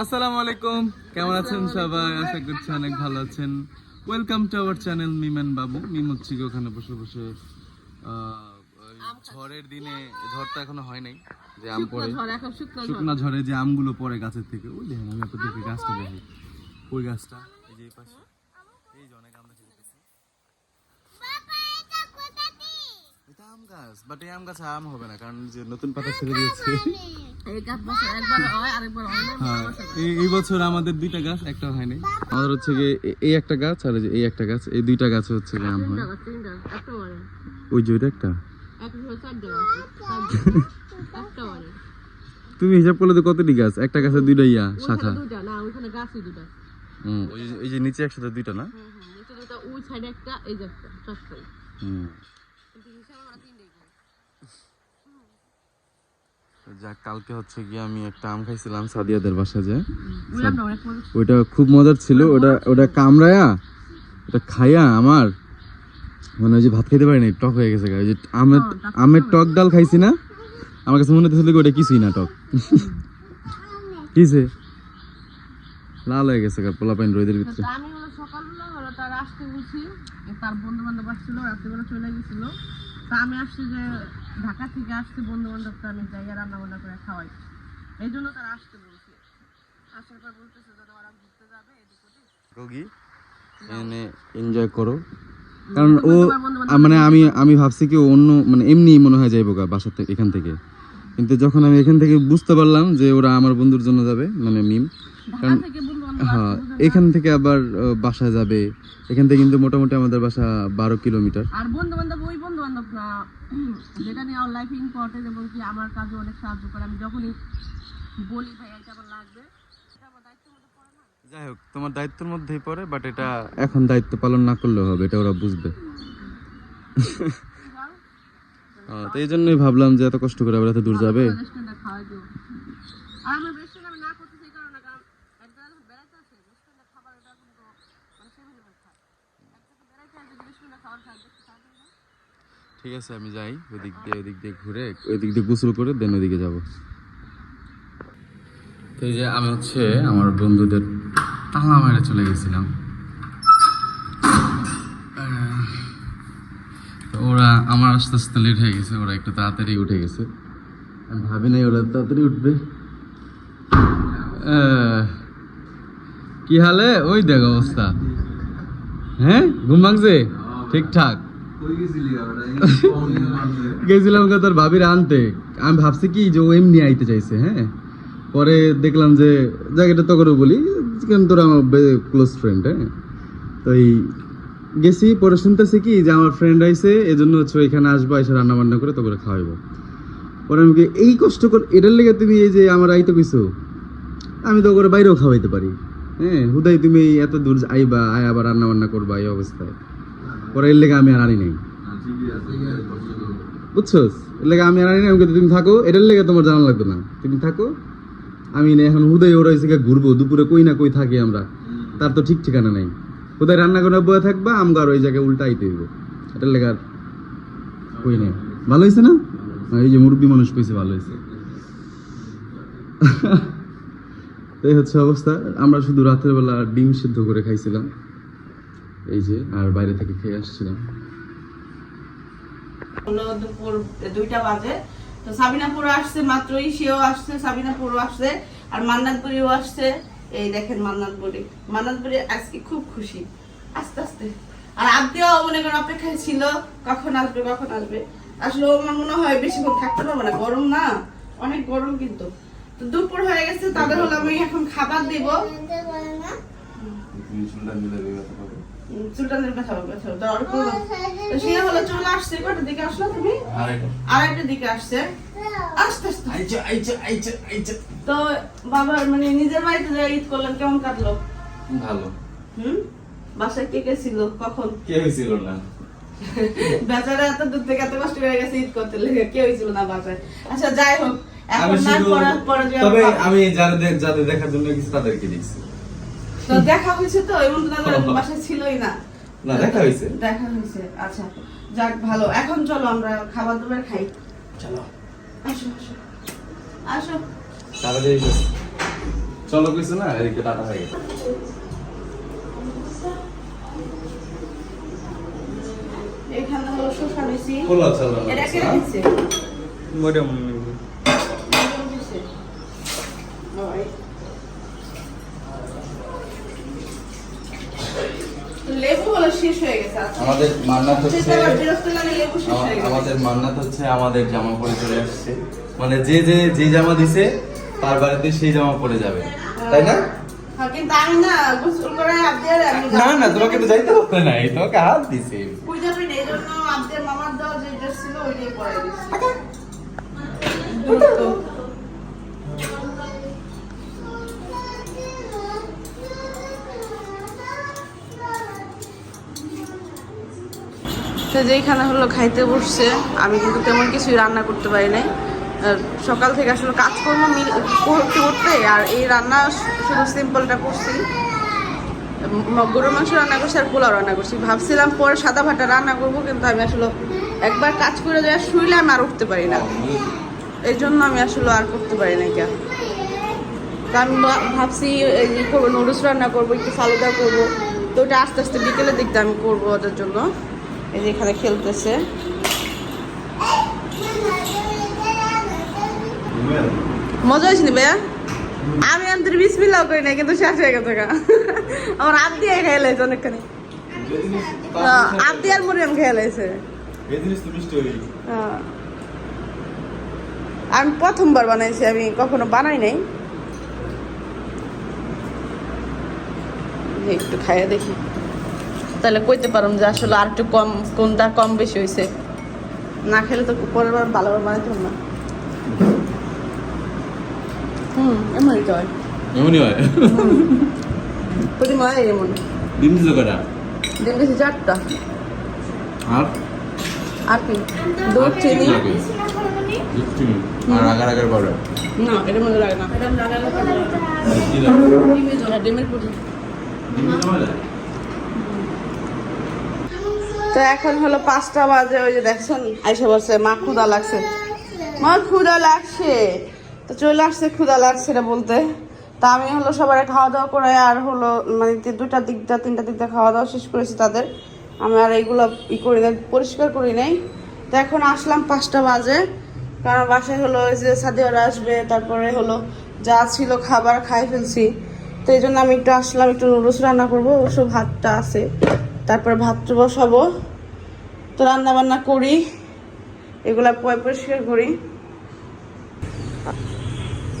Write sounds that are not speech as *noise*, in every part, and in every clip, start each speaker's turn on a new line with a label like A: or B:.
A: আসসালামু আলাইকুম। কেমন আছেন সবাই? আশা করছি অনেক ভালো আছেন। Welcome to our channel Mimen Babu Mim হচ্ছে ওখানে বসে বসে আহ, ঝড়ের দিনে ঝড়টা এখনও হয় নাই যে আম পড়ে।
B: শুকনা ঝড়ে।
A: যে আমগুলো পড়ে গাছের থেকে। ওই দেখেন আমি আপনাদেরকে গাছটা দেখি। ওই গাছটা এই যে পাশে এই যে অনেক আম দেখে যেতেছি এটা আম গাছ বাট এই আম গাছে আম হবে না কারণ যে নতুন পাতা ছেড়ে দিয়েছে।
B: এই বছর একবার হয় আরেকবার হয় না
A: হ্যাঁ এই এই বছর আমাদের দুইটা গাছ একটা হয়নি। আমাদের হচ্ছে গিয়ে এই একটা গাছ আর এই যে এই একটা গাছ এই দুইটা গাছে হচ্ছে গিয়ে আম হয়। ওই যে ওইটা একটা? *laughs* তুমি হিসাব করলে তো কতটি গাছ? একটা গাছে দুইটা ইয়া শাখা। ওই যে যে নিচে একসাথে দুইটা না?
B: নিচে দুটা ওই সাইডে একটা এই যে একটা
A: হুম। যাক কালকে হচ্ছে গিয়ে আমি একটা আম খাইছিলাম সাদিয়াদের বাসা যে। ওইটা খুব মজার ছিল ওটা ওটা কামড়ায়া ওটা খাইয়া আমার মানে ওই যে ভাত খেতে পারিনি টক হয়ে গেছে। ওই যে আমের আমের টক ডাল খাইছি না আমার কাছে মনে হচ্ছিল ওটা কিছুই না টক। কিসে লাল হয়ে গেছে গা পোলা পাইন রোদের ভিতরে।
B: আমি হলো সকালবেলা তার আসতে বলছি তার বন্ধু বান্ধব আসছিল রাত্রিবেলা চলে গেছিল। তা আমি আসছি যে ঢাকা থেকে আসছে বন্ধু বান্ধবকে আমি জায়গায় রান্না বান্না করে খাওয়াই। এই জন্য তারা আসতে বলছি। আসার পর বলতেছে যে ওরা ঘুরতে যাবে এদিক ওদিক।
A: রোগী? এনে এনজয় করো। কারণ ও মানে আমি আমি ভাবছি কি ও অন্য মানে এমনি মনে হয় যাইবো গা বাসা থেকে এখান থেকে। কিন্তু যখন আমি এখান থেকে বুঝতে পারলাম যে ওরা আমার বন্ধুর জন্য যাবে মানে মিম
B: কারণ
A: হ্যাঁ এখান থেকে আবার বাসা যাবে। এখান থেকে কিন্তু মোটামুটি আমাদের বাসা বারো কিলোমিটার।
B: আর বন্ধু বান্ধব ওই বন্ধু বান্ধব না যেটা নিয়ে আমার লাইফে ইম্পর্টেন্ট এবং কি আমার কাজে অনেক সাহায্য করে আমি যখনই বলি ভাই এটা আমার লাগবে। এটা আমার দায়িত্বের মধ্যে পড়ে না?
A: যাই হোক তোমার দায়িত্বের মধ্যেই পড়ে বাট এটা এখন দায়িত্ব পালন না করলেও হবে এটা ওরা বুঝবে। *laughs* হ্যাঁ, তো এই জন্যই ভাবলাম যে এত কষ্ট করে আবার এত দূর যাবে
B: রেস্টুরেন্টে খাওয়াই দিও আর আমার রেস্টুরেন্টে আমি না করতেছি এই কারণে কারণ এক জায়গায় যখন বেড়াইতে আসে রেস্টুরেন্টে খাবার এটা কিন্তু মানে সেভেন খায় এক জায়গায় বেড়াইতে আসে রেস্টুরেন্টে খাবার খায় দেখতে সারাদিন না।
A: ঠিক আছে, আমি যাই। ওইদিক দিয়ে ওইদিক দিয়ে ঘুরে ওইদিক দিয়ে গোসল করে দেন ওইদিকে যাব। তো এই যে আমি হচ্ছে আমার বন্ধুদের তালা মারে চলে গেছিলাম। ওরা আমার আস্তে আস্তে লেট হয়ে গেছে, ওরা একটু তাড়াতাড়ি উঠে গেছে। আমি ভাবি নাই ওরা তাড়াতাড়ি উঠবে। কি হালে? ওই দেখ অবস্থা। হ্যাঁ? ঘুম ভাঙছে? ঠিকঠাক। *laughs* গেছিলাম তোর ভাবির আনতে। আমি ভাবছি কি যে ও এমনি আইতে চাইছে হ্যাঁ? পরে দেখলাম যে জায়গাটা তো করে বলি কারণ তোর আমার ক্লোজ ফ্রেন্ড হ্যাঁ? তো এই গেছি পরে শুনতেছি কি যে আমার ফ্রেন্ড আইছে এজন্য হচ্ছে এখানে আসব এসে রান্না বান্না করে তো করে খাওয়াইবো। পরে আমি কি, এই কষ্ট কর এটার লেগে তুমি এই যে আমার আইতে কইছো আমি তো করে বাইরেও খাওয়াইতে পারি। হ্যাঁ হুদাই তুমি এত দূর আইবা আয় আবার রান্না বান্না করবা এই অবস্থায়। পরে লেগে আমি আর আনি নাই। বুঝছোস? এর লেগে আমি আর আনি নাই তুমি থাকো, এটার লেগে তোমার জানা লাগবে না। তুমি থাকো, আমি এখন হুদাই ওরা এসে ঘুরবো, দুপুরে কই না কই থাকি আমরা। তার তো ঠিক ঠিকানা নাই। হুদাই রান্না করে বয়ে থাকবা, আমগা আর ওই জায়গায় উল্টা আইতে হইব। এটার লেগে আর কই নাই। ভালো হয়েছে না? এই যে মুরব্বী মানুষ কইছে ভালো হয়েছে *laughs* এই হচ্ছে অবস্থা। আমরা শুধু রাতের বেলা ডিম সিদ্ধ করে খাইছিলাম। এই যে, আর বাইরে থেকে খেয়ে আসছিলাম।
C: দুইটা বাজে। তো সাবিনাপুরও আসছে মাত্রই সেও আসছে আসছে, আর মান্নাতপুরিও আসছে। এই দেখেন মান্নাতপুরি মান্নাতপুরি আজকে খুব খুশি। আস্তে আস্তে। আর আব্দিও মনে করেন অপেক্ষায় ছিল, কখন আসবে কখন আসবে। আসলে ও আমার মনে হয় বেশিক্ষণ থাকতে পারবে না গরম না, অনেক গরম কিন্তু। তো দুপুর হয়ে গেছে, তাদের হলো আমি এখন খাবার দিব। ব্যথা ব্যথা। তো অল্প তো সে হলো চলে আসছে কটার দিকে আসলো তুমি? আড়াইটার দিকে আসছে। আস্তে আস্তে। তো বাবার মানে নিজের বাড়িতে যে ঈদ করলেন কেমন কাটলো?
A: ভালো।
C: হুম? বাসায় কে কে ছিল? কখন?
A: কে হয়েছিল না।
C: বেচারা এত দূর থেকে এত কষ্ট হয়ে গেছে ঈদ করতে লেগে কেউ ছিল না বাসায়। আচ্ছা যাই হোক এখন
A: আমি
C: না পড়ার পরে
A: তবে আমি যাদের যাদের দেখার জন্য কিছু তাদেরকে দেখছি।
C: তো দেখা হয়েছে তো এমন তো তাদের বাসায় ছিলই না।
A: না দেখা হয়েছে।
C: দেখা হয়েছে আচ্ছা যাক ভালো। এখন চলো আমরা খাবার দাবার খাই। চলো। আসো আসো। আসো।
A: তাড়াতাড়ি চলো কিছু না এদিকে টাটা হয়ে গেছে।
C: এখানে হলো শসা
A: চলো
C: এটা কে দিচ্ছে
D: ম্যাডাম
C: লেবু হলো শেষ হয়ে গেছে আজকে।
A: আমাদের মান্নাত হচ্ছে
C: হয়ে
A: আমাদের মান্নাত হচ্ছে আমাদের জামা পরে চলে আসছে। মানে যে যে যে জামা দিছে তার বাড়িতে সেই জামা পরে যাবে। তাই না?
C: হ্যাঁ, না
A: না তোমাকে তো যাইতে হবে না তোমাকে হাত দিছে।
C: কই যাবেন এই জন্য আবদের মামার দেওয়া যে ড্রেস ছিল ওইটাই পরাই দিচ্ছি তো যেখানে হলো খাইতে বসছে, আমি কিন্তু তেমন কিছুই রান্না করতে পারি নাই। সকাল থেকে আসলে কাজকর্ম মিল করতে করতে আর এই রান্না শুধু সিম্পলটা করছি। গরুর মাংস রান্না করছি আর পোলাও রান্না করছি। ভাবছিলাম পরে সাদা ভাটা রান্না করব, কিন্তু আমি আসলে একবার কাজ করে যায় শুইলে আমি আর উঠতে পারি না। এই জন্য আমি আসলে আর করতে পারি না কেন আমি ভাবছি যে করব নুডলস রান্না করব, একটু ফালুদা করব। তো ওটা আস্তে আস্তে বিকেলের দিকটা আমি করব ওদের জন্য। এই যে এখানে খেলতেছে। মজা হয়েছে নি ভাইয়া? আমি আন্তর বিসমিল্লাও করি না কিন্তু শেষ হয়ে গেছে আমার আপ দিয়ে খেয়ে লাইছে অনেকখানি। আপ দিয়ে আর মরিয়াম খেয়ে। আমি প্রথমবার বানাইছি, আমি কখনো বানাই নাই। একটু খাইয়ে দেখি। তাহলে কইতে পারুম যে আসলে আর একটু কম কোনটা কম বেশি হয়েছে না খেলে তো পরের বার ভালোভাবে বানাইতে হবে না। হুম এমনই তো হয়।
A: এমনই হয়?
C: প্রতি মনে হয় এমন।
A: ডিম দিল কটা
C: দিন বেশি চারটা।
A: আর?
C: আর কি? দুধ চিনি।
A: দুধ চিনি। আর আগার আগার পাউডার?
C: না এটার মধ্যে লাগে না। এটা ডিমের পুরি
A: ডিম হয়
C: তো এখন হলো পাঁচটা বাজে, ওই যে দেখছেন, আইসে বলছে মা ক্ষুদা লাগছে। মা ক্ষুদা লাগছে। তো চলে আসছে ক্ষুদা লাগছে এটা বলতে। তা আমি হলো সবার খাওয়া দাওয়া করে আর হলো মানে দুইটার দিকটা, তিনটা দিকটা খাওয়া দাওয়া শেষ করেছি তাদের। আমি আর এইগুলো ই করি না পরিষ্কার করি নাই। তো এখন আসলাম পাঁচটা বাজে। কারণ বাসায় হলো ওই যে সাদিয়ারা আসবে, তারপরে হলো যা ছিল খাবার খাই ফেলছি। তো এই জন্য আমি একটু আসলাম, একটু নুডলস রান্না করব, অবশ্য ভাতটা আছে। তারপরে ভাত বসাবো। তো রান্না বান্না করি। এগুলা পয় পরিষ্কার করি।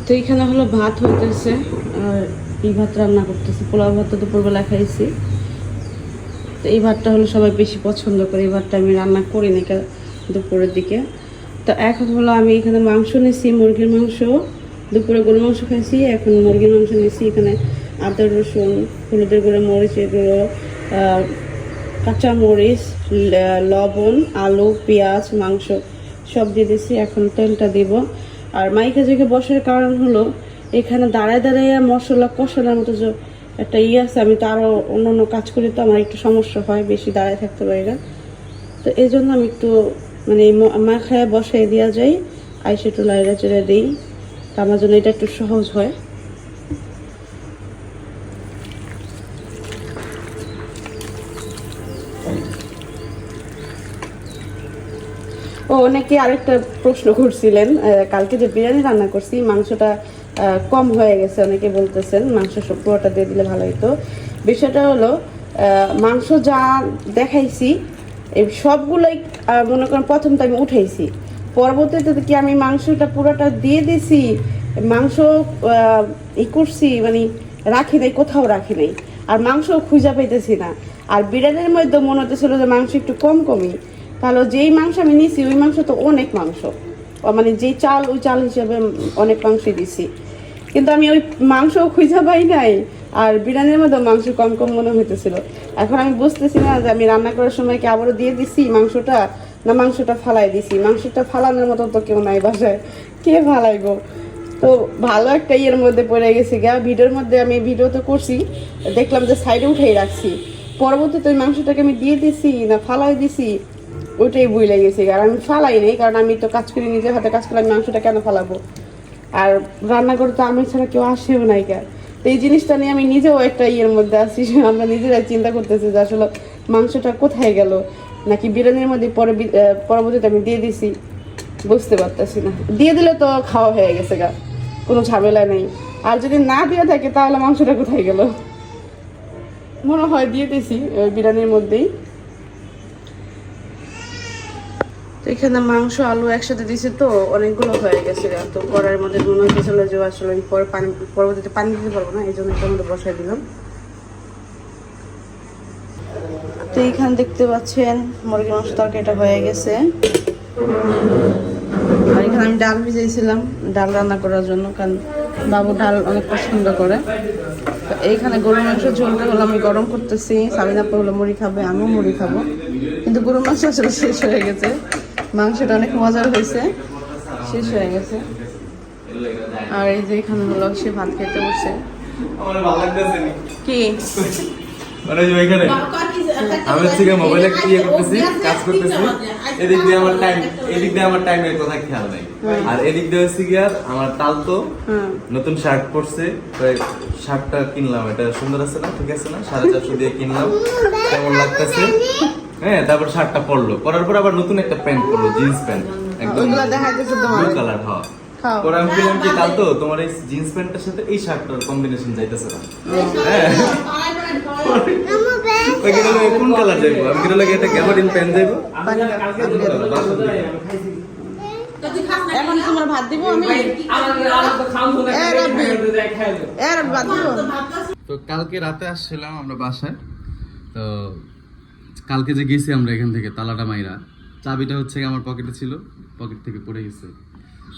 C: তো এখানে হলো ভাত হইতেছে, আর এই ভাত রান্না করতেছে। পোলাও ভাত তো দুপুরবেলা খাইছি। তো এই ভাতটা হলো সবাই বেশি পছন্দ করে। এই ভাতটা আমি রান্না করি না দুপুরের দিকে। তো এখন হলো আমি এখানে মাংস নিয়েছি মুরগির মাংস। দুপুরে গরু মাংস খাইছি, এখন মুরগির মাংস নিয়েছি এখানে আদা, রসুন, হলুদের গুঁড়ো, মরিচের গুঁড়ো আহ, কাঁচা মরিচ লবণ আলু পেঁয়াজ মাংস সব দিয়ে দিছি। এখন তেলটা দিব। আর মাইকা জেগে বসার কারণ হলো এখানে দাঁড়ায় দাঁড়াইয়া মশলা কষানোর মতো যে একটা ইয়ে আছে আমি তো আরও অন্য অন্য কাজ করি তো আমার একটু সমস্যা হয় বেশি দাঁড়ায় থাকতে পারি না। তো এই জন্য আমি একটু মানে মাখায় বসাই দেওয়া যাই আইসে একটু লাইরা চেড়ে দিই আমার জন্য এটা একটু সহজ হয়। ও অনেকে আরেকটা প্রশ্ন করছিলেন কালকে যে বিরিয়ানি রান্না করছি, মাংসটা কম হয়ে গেছে, অনেকে বলতেছেন, মাংস সব পুরোটা দিয়ে দিলে ভালো হতো বিষয়টা হলো মাংস যা দেখাইছি, এই সবগুলোই মনে করেন প্রথম তো আমি উঠাইছি। পরবর্তীতে কি আমি মাংসটা পুরোটা দিয়ে দিছি? মাংস ই করছি মানে রাখি নাই, কোথাও রাখি নাই। আর মাংস খুঁজে পাইতেছি না। আর বিরিয়ানির মধ্যে মনে হতেছিল যে মাংস একটু কম কমই। তাহলে যেই মাংস আমি নিছি, ওই মাংস তো অনেক মাংস। মানে যেই চাল, ওই চাল হিসেবে অনেক মাংসই দিছি। কিন্তু আমি ওই মাংস খুঁজে পাই নাই, আর বিরিয়ানির মধ্যে মাংস কম কম মনে হইতেছিল। এখন আমি বুঝতেছি না যে আমি রান্না করার সময় কি আবারও দিয়ে দিছি মাংসটা, না মাংসটা ফালাই দিছি? মাংসটা ফালানোর মতো তো কেউ নাই বাসায়। কে ফালাইবো? তো ভালো একটা ইয়ের মধ্যে পড়ে গেছে গা। ভিডিওর মধ্যে আমি ভিডিও তো করছি, দেখলাম যে সাইডে উঠেই রাখছি। পরবর্তীতে ওই মাংসটাকে আমি দিয়ে দিছি না ফালাই দিছি ওইটাই বই লেগেছে আর আমি ফালাই নেই কারণ আমি তো কাজ করি নিজের হাতে, কাজ করে আমি মাংসটা কেন ফালাবো? আর রান্না করতে আমি ছাড়া কেউ আসেও নাই কেন তো এই জিনিসটা নিয়ে আমি নিজেও একটা ইয়ের মধ্যে আছি, *laughs* আমরা নিজেরাই চিন্তা করতেছি যে আসলে মাংসটা কোথায় গেল? নাকি বিরিয়ানির মধ্যে পরে পরবর্তীতে আমি দিয়ে দিছি? বুঝতে পারতেছি না। দিয়ে দিলে তো খাওয়া হয়ে গেছে গা, কোনো ঝামেলা নেই। আর যদি না দিয়ে থাকে, তাহলে মাংসটা কোথায় গেল? মনে হয় দিয়ে দিছি বিরিয়ানির মধ্যেই তো এখানে মাংস, আলু একসাথে দিছি তো, অনেকগুলো হয়ে গেছে। তো কড়াইয়ের মধ্যে মনে হচ্ছিল যে আসলে আমি পরে পানি, পরবর্তীতে পানি দিতে পারব না এই জন্য এটার মধ্যে বসাই দিলাম। তো এইখানে দেখতে পাচ্ছেন, মুরগির মাংস তরকারিটা হয়ে গেছে। আর এখানে আমি ডাল ভিজাইছিলাম, ডাল রান্না করার জন্য, কারণ বাবু ডাল অনেক পছন্দ করে। এইখানে গরুর মাংস ঝোলটা হলো আমি গরম করতেছি সাবিনাপা হলো মুড়ি খাবে, আমিও মুড়ি খাব। কিন্তু গরুর মাংস আসলে শেষ হয়ে গেছে। মাংসটা অনেক মজার হয়েছে। শেষ হয়ে গেছে। আর এই যে এখানে হলো সে ভাত খেতে বসে। কি?
B: মানে যে ওইখানে আমি হচ্ছে মোবাইলে একটা ইয়ে করতেছি কাজ করতেছি। এদিক দিয়ে আমার টাইম এদিক দিয়ে আমার টাইমের কথা খেয়াল নাই। আর এদিক দিয়ে হচ্ছে আর আমার তাল তো নতুন শার্ট পরছে। শার্টটা কিনলাম। এটা সুন্দর আছে না? ঠিক আছে না? সাড়ে চারশো দিয়ে কিনলাম। কেমন লাগতেছে? হ্যাঁ তারপর শার্টটা পরলো। পরার পর আবার নতুন একটা প্যান্ট পরলো জিন্স প্যান্ট। একদম ব্লু কালার হ্যাঁ। পরে আমি বললাম কি তাল তো তোমার এই জিন্স প্যান্টের সাথে এই শার্টটার কম্বিনেশন যাইতেছে না। হ্যাঁ। কিনা কালার যাইবো আমি কিনা লাগে একটা গ্যাবার্ডিন প্যান্ট যাইবো
C: এখন তোমার ভাত দিব আমি?
A: তো কালকে রাতে আসছিলাম আমরা বাসায়। তো কালকে যে গেছি আমরা এখান থেকে তালাটা মাইরা চাবিটা হচ্ছে আমার পকেটে ছিল পকেট থেকে পড়ে গেছে।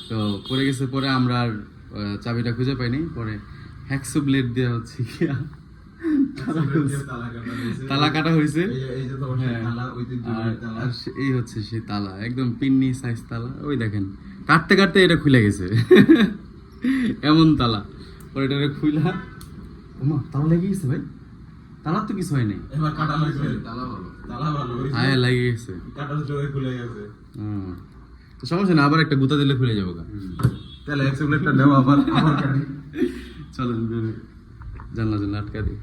A: তো পড়ে গেছে পরে আমরা আর চাবিটা খুঁজে পাইনি পরে হ্যাকসু ব্লেড দেওয়া হচ্ছে গিয়া তালা তালা কাটা হয়েছে। হ্যাঁ। আর- এই হচ্ছে সেই তালা একদম পিন্নি সাইজ তালা। ওই দেখেন কাটতে কাটতে এটা খুলে গেছে। *laughs* এমন তালা। পরে এটা খুইলা ওমা তালা লেগে গেছে ভাই। তালার তো কিছু হয় নাই।
E: এবার কাটা লাগছে তালা ভালো তালা ভালো
A: হ্যাঁ লাগে গেছে।
E: কাটা চোখে খুলে গেছে।
A: হুম। তো সমস্যা না আবার একটা গুতা দিলে খুলে যাব
E: তাহলে একটা নেও আবার আবার *laughs* কাটি
A: চলো জানলা জানলা আটকা দিই।